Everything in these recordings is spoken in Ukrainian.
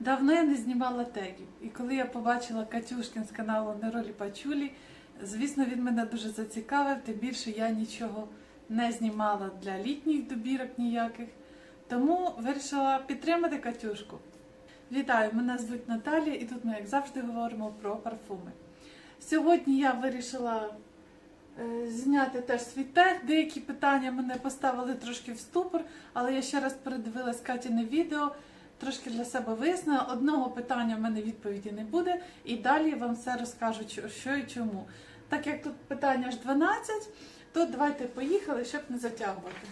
Давно я не знімала тегів. І коли я побачила Катюшкін з каналу Неролі Пачулі, звісно, він мене дуже зацікавив, тим більше я нічого не знімала для літніх добірок ніяких. Тому вирішила підтримати Катюшку. Вітаю, мене звуть Наталія, і тут ми, як завжди, говоримо про парфуми. Сьогодні я вирішила е, зняти теж свій тег. Деякі питання мене поставили трошки в ступор, але я ще раз передивилась Катіне відео, трошки для себе вияснила. Одного питання в мене відповіді не буде, і далі вам все розкажу, що- і чому. Так як тут питання аж 12, то давайте поїхали, щоб не затягувати.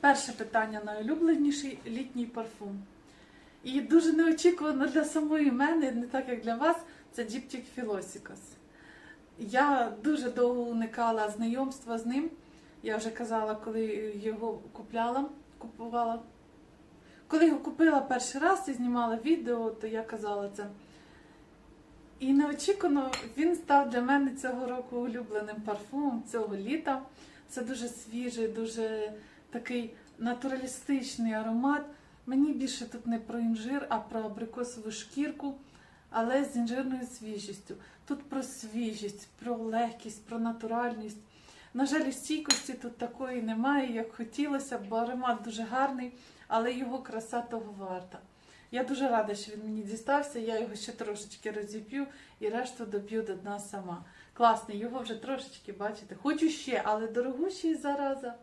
Перше питання найулюбленіший літній парфум. І дуже неочікувано для самої мене, не так як для вас, це Діптік Філосікос. Я дуже довго уникала знайомства з ним. Я вже казала, коли його купляла, купувала. Коли його купила перший раз і знімала відео, то я казала це. І неочікувано він став для мене цього року улюбленим парфумом цього літа. Це дуже свіжий, дуже такий натуралістичний аромат. Мені більше тут не про інжир, а про абрикосову шкірку, але з інжирною свіжістю. Тут про свіжість, про легкість, про натуральність. На жаль, стійкості тут такої немає, як хотілося, бо аромат дуже гарний, але його краса того варта. Я дуже рада, що він мені дістався. Я його ще трошечки розіп'ю і решту доп'ю до дна сама. Класний, його вже трошечки бачите. Хочу ще, але дорогущий зараза.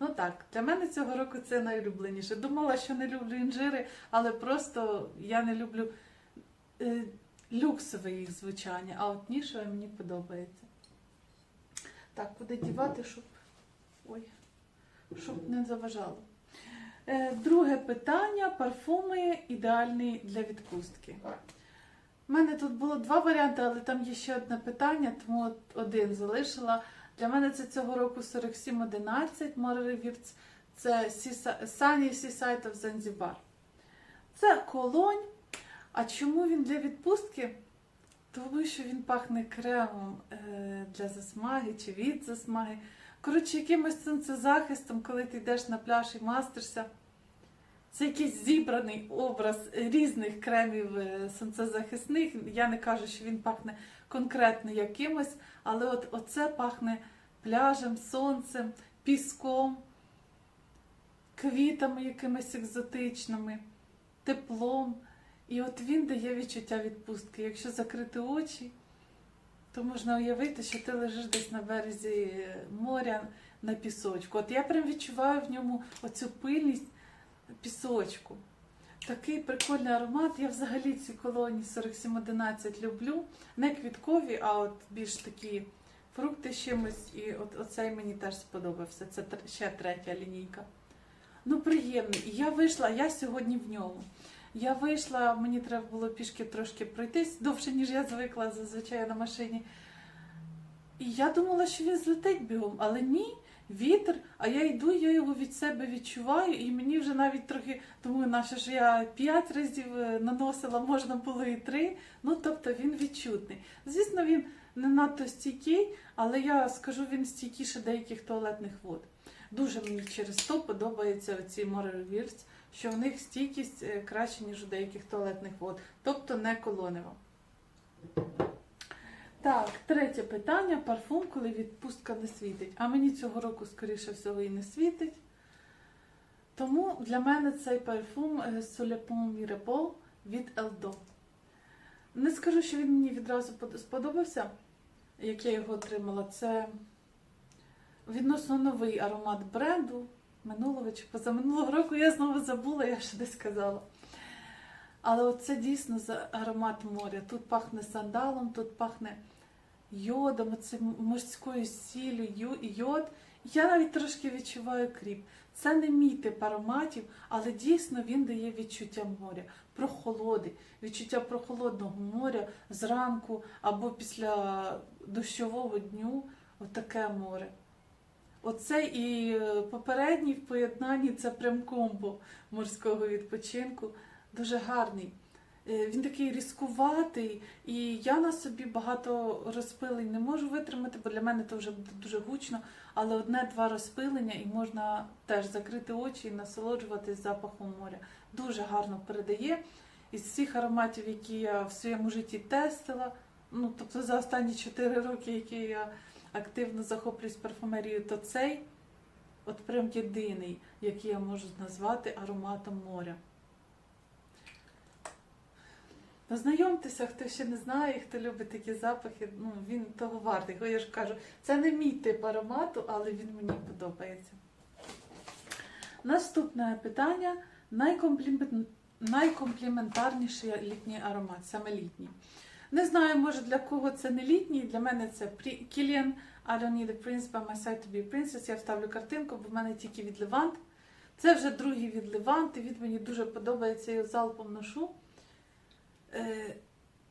Ну так, для мене цього року це найулюбленіше. Думала, що не люблю інжири, але просто я не люблю е, люксове їх звучання, а от нішеве мені подобається. Так, куди дівати, щоб. Ой, щоб не заважало. Е, друге питання: парфуми ідеальні для відпустки. У мене тут було два варіанти, але там є ще одне питання, тому один залишила. Для мене це цього року 4711 Моревірц. Це Sunny Seaside of Zanzibar. Це колонь. А чому він для відпустки? Тому що він пахне кремом е, для засмаги чи від засмаги. Коротше, якимось сонцезахистом, коли ти йдеш на пляж і мастишся. Це якийсь зібраний образ різних кремів е, сонцезахисних. Я не кажу, що він пахне конкретно якимось, але от оце пахне пляжем, сонцем, піском, квітами якимись екзотичними, теплом. І от він дає відчуття відпустки. Якщо закрити очі, то можна уявити, що ти лежиш десь на березі моря на пісочку. От я прям відчуваю в ньому оцю пильність пісочку. Такий прикольний аромат. Я взагалі ці колонії 4711 люблю. Не квіткові, а от більш такі фрукти з чимось. І от оцей мені теж сподобався. Це ще третя лінійка. Ну, приємний. І я вийшла, я сьогодні в ньому. Я вийшла, мені треба було пішки трошки пройтись довше, ніж я звикла зазвичай на машині. І я думала, що він злетить бігом, але ні, вітер, а я йду, я його від себе відчуваю, і мені вже навіть трохи, думаю, наше ж я п'ять разів е, наносила, можна було і три. Ну, тобто він відчутний. Звісно, він не надто стійкий, але я скажу, він стійкіше деяких туалетних вод. Дуже мені через то подобаються оці Моревірц, що в них стійкість е, краще, ніж у деяких туалетних вод, тобто не колонева. Так, третє питання: парфум, коли відпустка не світить. А мені цього року, скоріше всього, і не світить. Тому для мене цей парфум е, Solepon Mirabelle від Eldo. Не скажу, що він мені відразу сподобався, як я його отримала. Це відносно новий аромат бренду минулого чи позаминулого року. Я знову забула, я ще десь сказала. Але от це дійсно аромат моря. Тут пахне сандалом, тут пахне йодом, цим морською сіллю, йод. Я навіть трошки відчуваю кріп. Це не мій тип ароматів, але дійсно він дає відчуття моря, прохолоди, відчуття прохолодного моря зранку або після дощового дню. Отаке море. Оце і е, попередній в поєднанні це прям комбо морського відпочинку. Дуже гарний. Е, Він такий різкуватий, і я на собі багато розпилень не можу витримати, бо для мене це вже буде дуже гучно. Але одне-два розпилення, і можна теж закрити очі і насолоджуватись запахом моря. дуже гарно передає. Із всіх ароматів, які я в своєму житті тестила, ну тобто за останні 4 роки, які я активно захоплююсь парфумерією, то цей от прям єдиний, який я можу назвати ароматом моря. Познайомтеся, хто ще не знає, хто любить такі запахи, ну він того вартий. Я ж кажу, це не мій тип аромату, але він мені подобається. Наступне питання: Найкомплімент... найкомпліментарніший літній аромат, саме літній. Не знаю, може для кого це не літній, для мене це Kilian I don't need a prince by my side to be princess. Я вставлю картинку, бо в мене тільки від Левант. Це вже другий від Левант, і він мені дуже подобається, я його залпом ношу. Е,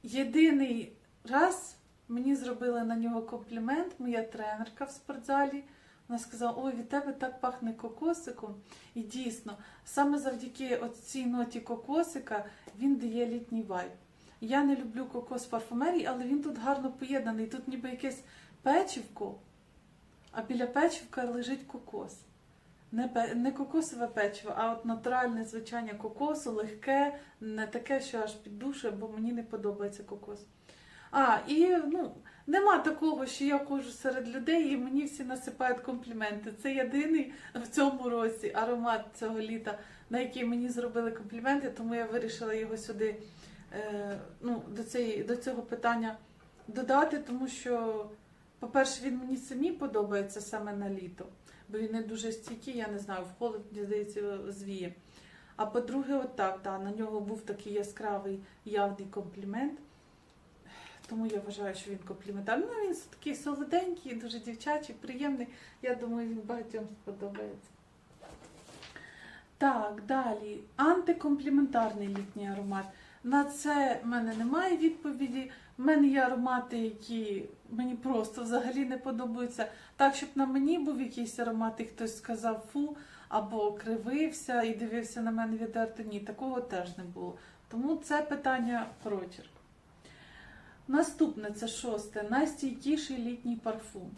єдиний раз мені зробила на нього комплімент, моя тренерка в спортзалі. Вона сказала, ой, від тебе так пахне кокосиком. І дійсно, саме завдяки цій ноті кокосика він дає літній вайб. Я не люблю кокос в парфумерії, але він тут гарно поєднаний. Тут ніби якесь печивко, а біля печивка лежить кокос. Не, пе- не кокосове печиво, а от натуральне звичайне кокосу, легке, не таке, що аж піддушує, бо мені не подобається кокос. А, і ну, нема такого, що я ходжу серед людей і мені всі насипають компліменти. Це єдиний в цьому році аромат цього літа, на який мені зробили компліменти, тому я вирішила його сюди ну, до, цієї, до цього питання додати, тому що, по-перше, він мені самі подобається саме на літо, бо він не дуже стійкий, я не знаю, в холод, здається, звіє. А по-друге, отак, да, на нього був такий яскравий явний комплімент. Тому я вважаю, що він компліментарний. Ну, він такий солоденький, дуже дівчачий, приємний. Я думаю, він багатьом сподобається. Так, далі. Антикомпліментарний літній аромат. На це в мене немає відповіді. У мене є аромати, які мені просто взагалі не подобаються. Так, щоб на мені був якийсь аромат, і хтось сказав фу, або кривився і дивився на мене відверто. Ні, такого теж не було. Тому це питання прочерк. Наступне це шосте. Найстійкіший літній парфум.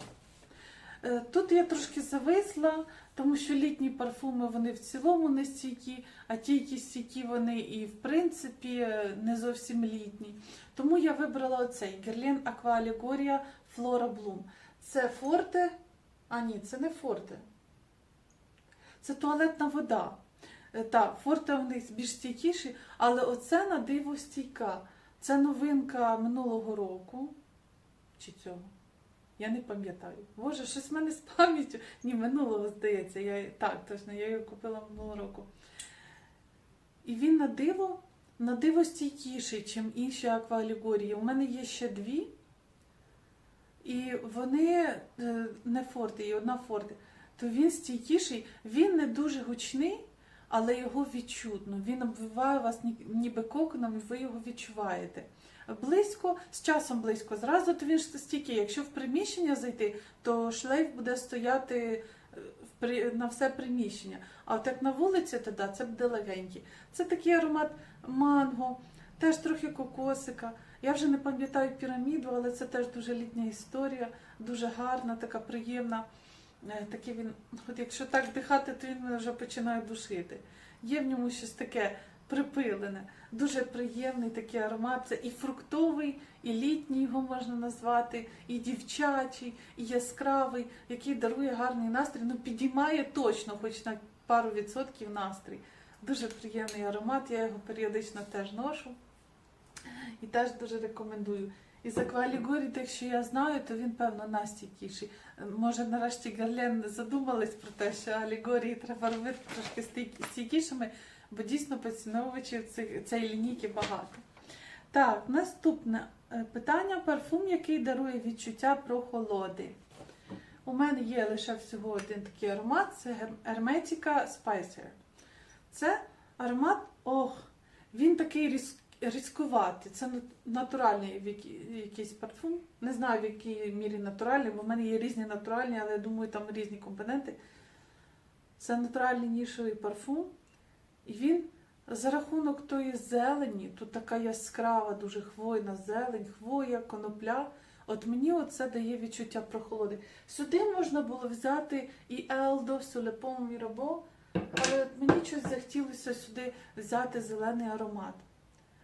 Е, Тут я трошки зависла, тому що літні парфуми вони в цілому не стійкі, а ті, які стійкі, вони і в принципі е, не зовсім літні. Тому я вибрала оцей Aqua Allegoria Flora Bloom. Це форте. А ні, це не форте. Це туалетна вода. Е, Так, форте у них більш стійкіші, але оце на диво стійка. Це новинка минулого року. Чи цього? Я не пам'ятаю. Боже, щось в мене з пам'яттю. Ні, минулого здається. Я... Так, точно, я його купила минулого року. І він на диво, на диво стійкіший, ніж інші аквалегорії. У мене є ще дві. І вони е, не форти, і одна форти. То він стійкіший, він не дуже гучний, але його відчутно. Він обвиває вас ніби коконом, і ви його відчуваєте. Близько, з часом близько, зразу то він ж стійкий. Якщо в приміщення зайти, то шлейф буде стояти е, на все приміщення. А от як на вулиці, то да, це буде легенький. Це такий аромат манго, теж трохи кокосика. Я вже не пам'ятаю піраміду, але це теж дуже літня історія, дуже гарна, така приємна. Е, Такий він, от якщо так дихати, то він мене вже починає душити. Є в ньому щось таке припилене, дуже приємний такий аромат. Це і фруктовий, і літній його можна назвати, і дівчачий, і яскравий, який дарує гарний настрій. Ну, підіймає точно, хоч на пару відсотків настрій. Дуже приємний аромат, я його періодично теж ношу. І теж дуже рекомендую. І за Квалігорі, якщо я знаю, то він, певно, настійкіший. Може, нарешті Герлен задумались про те, що алегорії треба робити трошки стійкі- стійкішими, бо дійсно поціновувачів цієї лінійки багато. Так, наступне е, питання: парфум, який дарує відчуття прохолоди. У мене є лише всього один такий аромат це Hermetica Spicer. Це аромат, ох, він такий різ, різкуватий. Це натуральний якийсь парфум. Не знаю, в якій мірі натуральний, бо в мене є різні натуральні, але я думаю, там різні компоненти. Це натуральний нішовий парфум. І він за рахунок тої зелені, тут така яскрава, дуже хвойна зелень, хвоя, конопля. От мені оце дає відчуття прохолоди. Сюди можна було взяти і Елдо, Сулепом Мірабо, Але мені щось захотілося сюди взяти зелений аромат.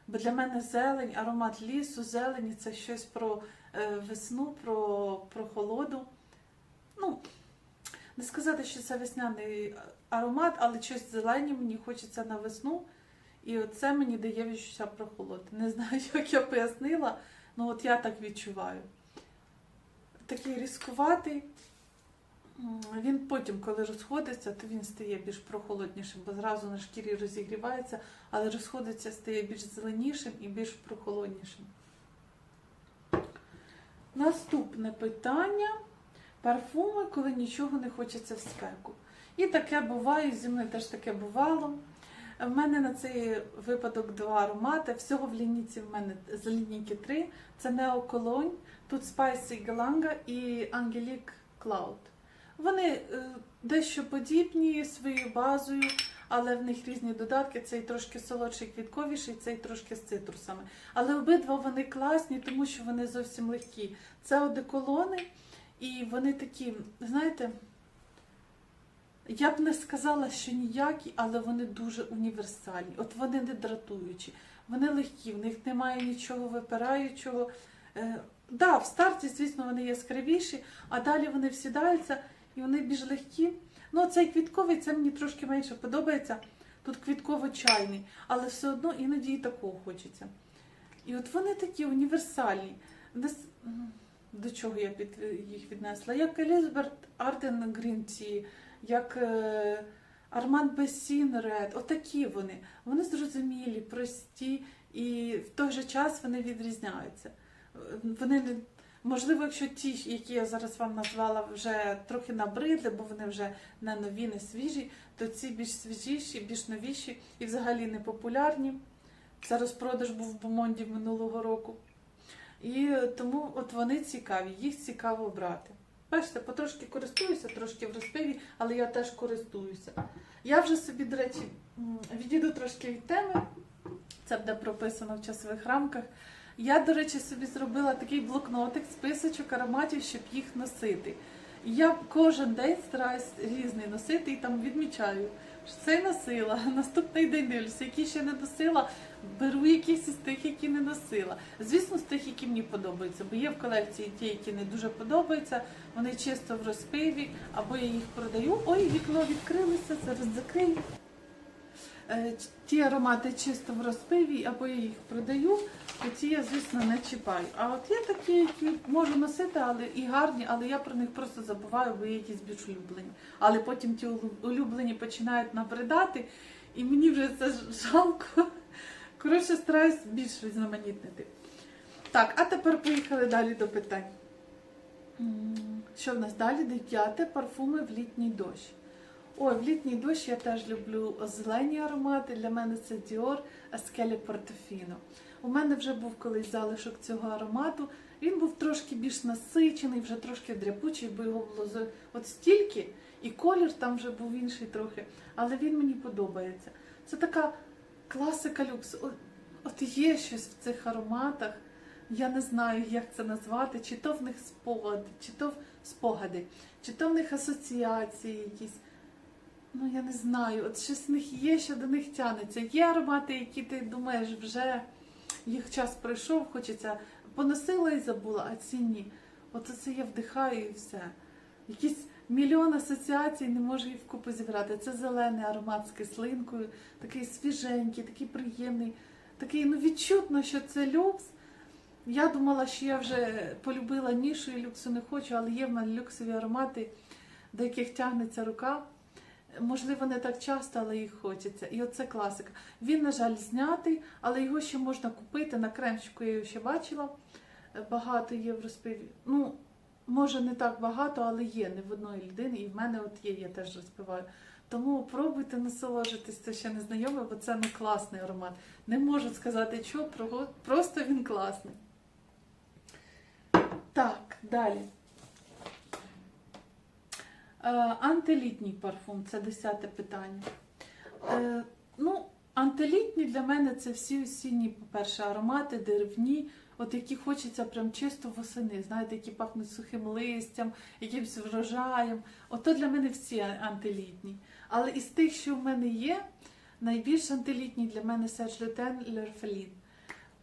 Бо для мене зелень, аромат лісу, зелені це щось про е, весну, про, про холоду. Ну, не сказати, що це весняний аромат, але щось зелені мені хочеться на весну. І оце мені дає відчуття прохолоди. Не знаю, як я пояснила, але от я так відчуваю. Такий різкуватий. Він потім, коли розходиться, то він стає більш прохолоднішим, бо зразу на шкірі розігрівається, але розходиться, стає більш зеленішим і більш прохолоднішим. Наступне питання. Парфуми, коли нічого не хочеться в спеку. І таке буває, зі мною теж таке бувало. В мене на цей випадок два аромати. Всього в лінійці в мене з лінійки три. Це Cologne, тут Spicy Galanga і Angelique Cloud. Вони е, дещо подібні своєю базою, але в них різні додатки. Цей трошки солодший, квітковіший, цей трошки з цитрусами. Але обидва вони класні, тому що вони зовсім легкі. Це одеколони, і вони такі, знаєте, я б не сказала, що ніякі, але вони дуже універсальні. От вони не дратуючі, вони легкі, в них немає нічого випираючого. Е, да, в старті, звісно, вони яскравіші, а далі вони всідаються і вони більш легкі. Ну, цей квітковий, це мені трошки менше подобається. Тут квітково-чайний, але все одно іноді і такого хочеться. І от вони такі універсальні. До чого я під їх віднесла? Як Елізабет Арден Грін Ті, як е, Арман Бесін Ред. Отакі вони. Вони зрозумілі, прості, і в той же час вони відрізняються. Е, Вони не. Можливо, якщо ті, які я зараз вам назвала, вже трохи набридли, бо вони вже не нові, не свіжі, то ці більш свіжіші, більш новіші і взагалі не популярні. Це розпродаж був в Бомонді минулого року. І е, тому от вони цікаві, їх цікаво брати. Бачите, потрошки користуюся, трошки в розпиві, але я теж користуюся. Я вже собі, до речі, відійду трошки від теми. Це буде прописано в часових рамках. Я, до речі, собі зробила такий блокнотик, списочок ароматів, щоб їх носити. Я кожен день стараюсь різний носити і там відмічаю, цей носила. Наступний день дивлюся, які ще не носила, беру якісь із тих, які не носила. Звісно, з тих, які мені подобаються, бо є в колекції ті, які не дуже подобаються, вони чисто в розпиві, або я їх продаю. Ой, вікно відкрилося, зараз закрию. Е, Ті аромати чисто в розпиві, або я їх продаю, то ті я, звісно, не чіпаю. А от є такі, які можу носити, але і гарні, але я про них просто забуваю, бо є якісь більш улюблені. Але потім ті улюблені починають набридати, і мені вже це жалко. Коротше, стараюсь більш різноманітнити. Так, а тепер поїхали далі до питань. Що в нас далі? Дев'яте парфуми в літній дощ. Ой, в літній дощ я теж люблю зелені аромати. Для мене це Dior Esquele Portofino. У мене вже був колись залишок цього аромату. Він був трошки більш насичений, вже трошки дряпучий, бо його було от стільки, і колір там вже був інший трохи. Але він мені подобається. Це така класика люкс. От є щось в цих ароматах. Я не знаю, як це назвати, чи то в них спогади, чи то спогади, чи то в них асоціації якісь. Ну, я не знаю, от щось в них є, що до них тянеться. Є аромати, які ти думаєш, вже їх час пройшов, хочеться поносила і забула, а ці ні. От це я вдихаю і все. Якісь мільйон асоціацій не можу їх вкупу зібрати. Це зелений аромат з кислинкою, такий свіженький, такий приємний, такий ну відчутно, що це люкс. Я думала, що я вже полюбила нішу і люксу не хочу, але є в мене люксові аромати, до яких тягнеться рука. Можливо, не так часто, але їх хочеться. І оце класика. Він, на жаль, знятий, але його ще можна купити. На кремчику я його ще бачила. Багато є в розпиві. Ну, може, не так багато, але є не в одної людини. І в мене от є, я теж розпиваю. Тому пробуйте насолоджитись, це ще не знайоме, бо це ну класний аромат. Не можу сказати, що, просто він класний. Так, далі. Е, антилітній парфум це десяте питання. Е, ну, антилітні для мене це всі осінні, по-перше, аромати, деревні, от які хочеться прям чисто восени, знаєте, які пахнуть сухим листям, якимось врожаєм. Ото для мене всі антилітні. Але із тих, що в мене є, найбільш антилітній для мене Серж Лютен Лерфелін.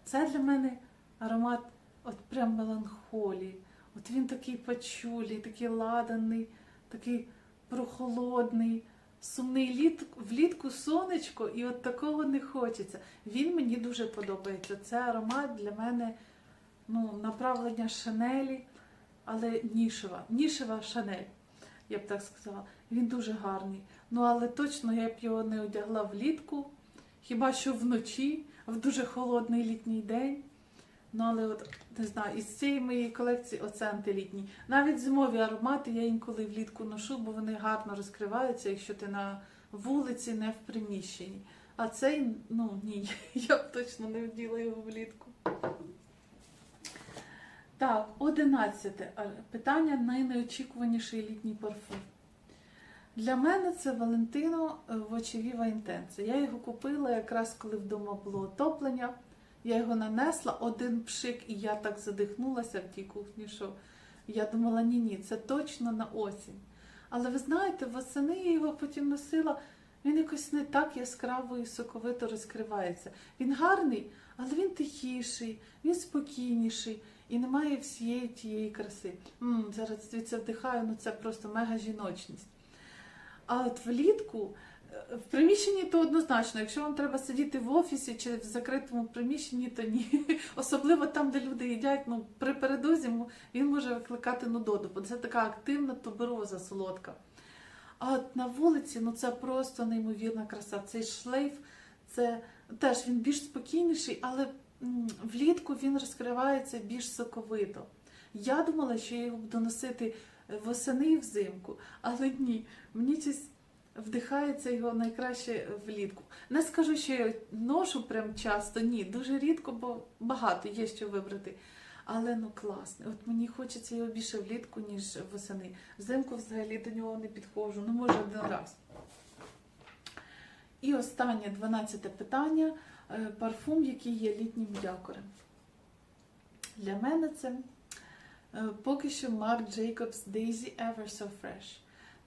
Це для мене аромат от прям меланхолії. От він такий пачулий, такий ладаний, такий прохолодний, сумний літ, влітку сонечко, і от такого не хочеться. Він мені дуже подобається. Це аромат для мене ну, направлення Шанелі, але нішева. Нішева Шанель, я б так сказала. Він дуже гарний. Ну, але точно я б його не одягла влітку, хіба що вночі, в дуже холодний літній день. Ну, але от не знаю, із цієї моєї колекції оце антилітній. Навіть зимові аромати я інколи влітку ношу, бо вони гарно розкриваються, якщо ти на вулиці, не в приміщенні. А цей, ну ні, я б точно не вділа його влітку. Так, одинадцяте питання найнеочікуваніший літній парфум. Для мене це Валентино Вочевіва Intense. Я його купила якраз коли вдома було отоплення. Я його нанесла, один пшик, і я так задихнулася в тій кухні, що я думала, ні, ні, це точно на осінь. Але ви знаєте, восени я його потім носила, він якось не так яскраво і соковито розкривається. Він гарний, але він тихіший, він спокійніший і немає всієї тієї краси. м зараз звідси вдихаю, ну це просто мега жіночність. А от влітку в приміщенні то однозначно, якщо вам треба сидіти в офісі чи в закритому приміщенні, то ні. Особливо там, де люди їдять, ну при передозі він може викликати нудоту, бо це така активна тубероза солодка. А от на вулиці ну це просто неймовірна краса. Цей шлейф, це теж він більш спокійніший, але влітку він розкривається більш соковито. Я думала, що я його буду носити е, восени і взимку, але ні. Мені щось вдихається його найкраще влітку. Не скажу, що я ношу прям часто, ні, дуже рідко, бо багато є що вибрати. Але ну класний. От мені хочеться його більше влітку, ніж восени. Взимку взагалі до нього не підходжу, ну може один раз. І останнє 12 питання. Е, Парфум, який є літнім якорем. Для мене це е, поки що Marc Jacobs Daisy Ever So Fresh.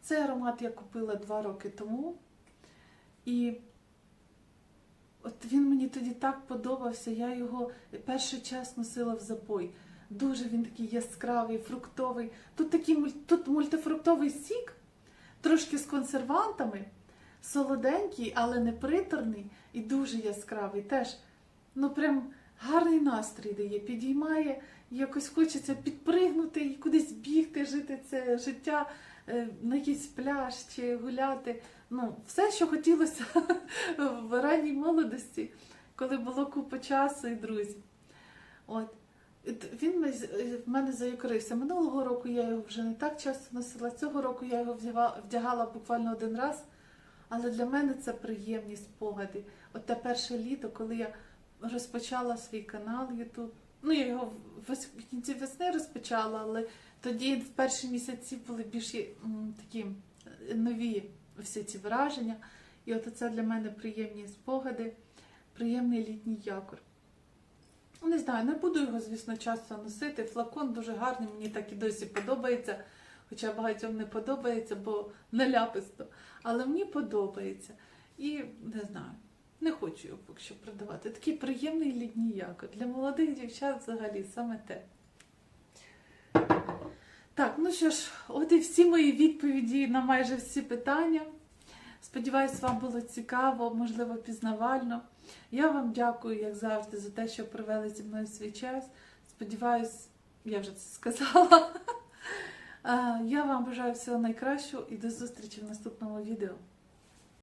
Цей аромат я купила два роки тому. І от він мені тоді так подобався. Я його перший час носила в запой. Дуже він такий яскравий, фруктовий. Тут такий тут мультифруктовий сік, трошки з консервантами, солоденький, але не приторний і дуже яскравий. Теж, ну прям гарний настрій дає, підіймає, якось хочеться підпригнути і кудись бігти, жити це життя на якийсь пляж чи гуляти. Ну, все, що хотілося в ранній молодості, коли було купа часу і друзів. От. Він е, в мене заякорився. Минулого року я його вже не так часто носила. Цього року я його вдягала буквально один раз. Але для мене це приємні спогади. От те перше літо, коли я розпочала свій канал YouTube. Ну, я його в кінці весни розпочала, але тоді в перші місяці були більш такі е, нові всі ці враження. І от це для мене приємні спогади, приємний літній якор. Не знаю, не буду його, звісно, часто носити. Флакон дуже гарний, мені так і досі подобається. Хоча багатьом не подобається, бо наляписто. Але мені подобається. І не знаю, не хочу його поки що продавати. Такий приємний літній якор. Для молодих дівчат взагалі саме те. Так, ну що ж, от і всі мої відповіді на майже всі питання. Сподіваюсь, вам було цікаво, можливо, пізнавально. Я вам дякую, як завжди, за те, що провели зі мною свій час. Сподіваюсь, я вже це сказала. Я вам бажаю всього найкращого і до зустрічі в наступному відео.